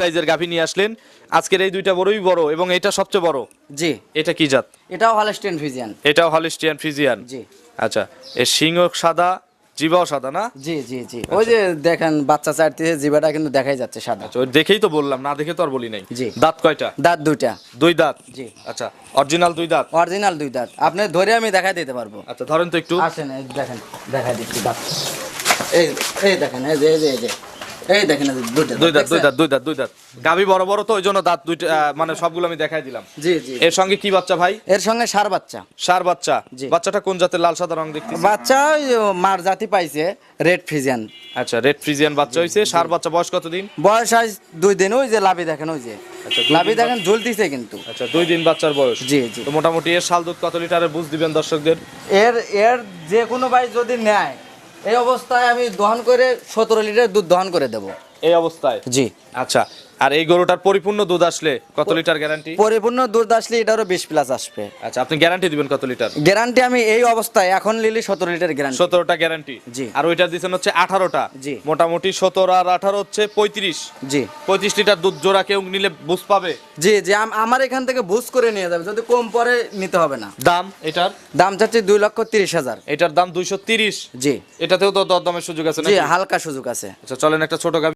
সাইজের গাভী নিয়ে আসলেন। আজকের এই দুইটা বড়ই বড় এবং এটা সবচেয়ে বড়। জি। এটা কি জাত? এটাও হলস্টেন ফিজিয়ান এটাও হলিস্টিয়ান ফ্রিজিয়ান জি। আচ্ছা এর সিংহ সাদা জিবাও সাদা না? জি জি জি। ওই যে দেখেন বাচ্চা চারটিতে জিবাটা কিন্তু দেখাই যাচ্ছে সাদা। আচ্ছা ওই দেখেই তো বললাম না দেখে তো আর বলি নাই। জি। দাঁত কয়টা? দাঁত দুইটা। দুই দাঁত? জি। আচ্ছা অরিজিনাল দুই দাঁত? অরিজিনাল দুই দাঁত। আপনি ধরে আমি দেখাই দিতে পারব। আচ্ছা ধরেন তো একটু। আসেন দেখেন দেখাই দিচ্ছি দাঁত। এই এই দেখেন এই যে এই যে। এই দেখেন দুই দাঁত দুই দাঁত দুই দাঁত দুই দাঁত। বড় বড় তো ওই জন্য দাঁত দুইটা মানে সবগুলো আমি দেখাই দিলাম। জি জি। এর সঙ্গে কি বাচ্চা ভাই? এর সঙ্গে সার বাচ্চা। সার বাচ্চা। জি। বাচ্চাটা কোন জাতের লাল সাদা রং দেখতে বাচ্চা মার জাতি পাইছে রেড ফিজিয়ান আচ্ছা রেড ফ্রিজিয়ান বাচ্চা হইছে। সার বাচ্চা বয়স কতদিন? বয়স আজ দুই দিন ওই যে লাভি দেখেন ওই যে। আচ্ছা, লাভি দেখেন ঝুলতিছে কিন্তু। আচ্ছা দুই দিন বাচ্চার বয়স। জি জি। তো মোটামুটি এর শাল দুধ কত লিটারের বুঝ দিবেন দর্শকদের? এর এর যে কোনো ভাই যদি নেয় এই অবস্থায় আমি দহন করে সতেরো লিটার দুধ দহন করে দেবো। এই অবস্থায়? জি। আচ্ছা আর এই গরুটার পরিপূর্ণ দুধ আসলে কত লিটার গ্যারান্টি পরিপূর্ণ দুধ আসলে এটারও বিশ প্লাস আসবে। আচ্ছা আপনি গ্যারান্টি দিবেন কত লিটার? গ্যারান্টি আমি এই অবস্থায় এখন লিলি সতেরো লিটার গ্যারান্টি সতেরোটা গ্যারান্টি জি। আর ওইটা দিচ্ছেন হচ্ছে আঠারোটা। জি। মোটামুটি সতেরো আর আঠারো হচ্ছে পঁয়ত্রিশ। জি। পঁয়ত্রিশ লিটার দুধ জোড়া কেউ নিলে বুঝ পাবে? জি জি আমার এখান থেকে বুঝ করে নিয়ে যাবে যদি কম পরে নিতে হবে না। দাম এটার? দাম চাচ্ছি দুই লক্ষ তিরিশ হাজার। এটার দাম দুইশো তিরিশ। জি। এটাতেও তো দরদামের সুযোগ আছে জি হালকা সুযোগ আছে। আচ্ছা চলেন একটা ছোট